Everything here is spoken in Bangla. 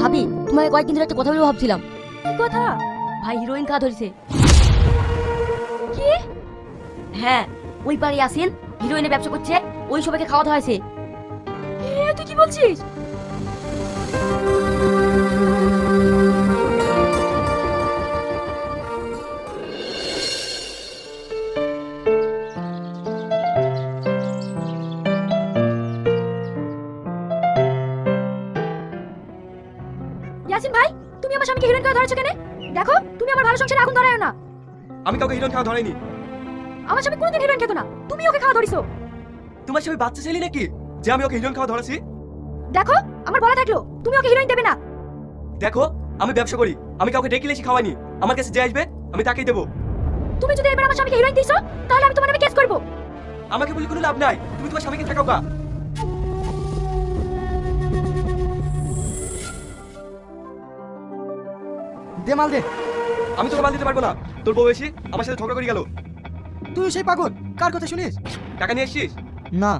ভাবি তোমাকে কয়েকদিন ধরে একটা কথা বলব ভাবছিলাম। কি কথা? ভাই হিরোইন কা ধরেছে। কি? হ্যাঁ ওই পারে আসেন হিরোইনের ব্যবসা করছে ওই সবাইকে খাওয়াতে হয়েছে। এ তুই কি বলছিস? ভাই তুমি আমার স্বামীকে হিরোইন করে ধরেছো কেন? দেখো তুমি আমার ভালো সংসারে আগুন ধরায় না। আমি কাউকে খাওয়া ধরাইনি। আমার স্বামী কোনোদিন হিরোইন খেতো না। তুমি ওকে খাওয়া ধরিছো। তোমার সবাই বাচ্চা ছেলে নাকি? যে আমি ওকে হিরোইন খাওয়া ধরাছি? দেখো আমার বলা থাকল তুমি ওকে হিরোইন দেবে না। দেখো আমি ব্যবসা করি। আমি কাউকে ডেকে লেছি খাওয়াইনি। আমার কাছে যে আসবে আমি তাকেই দেবো। তুমি যদি এবার আমার স্বামীকে হিরোইন দিছো তাহলে আমি তোমার নামে কেস করব। আমাকে বলে কোনো লাভ নাই। তুমি তোমার স্বামীকে ঠেকাও কা দে মাল দে। আমি তোকে মাল দিতে পারব না। তোর বউ এসে আমার সাথে ঝগড়া করে গেল। তুই সেই পাগল। কার কথা শুনিস? টাকা নিয়ে এসছিস না।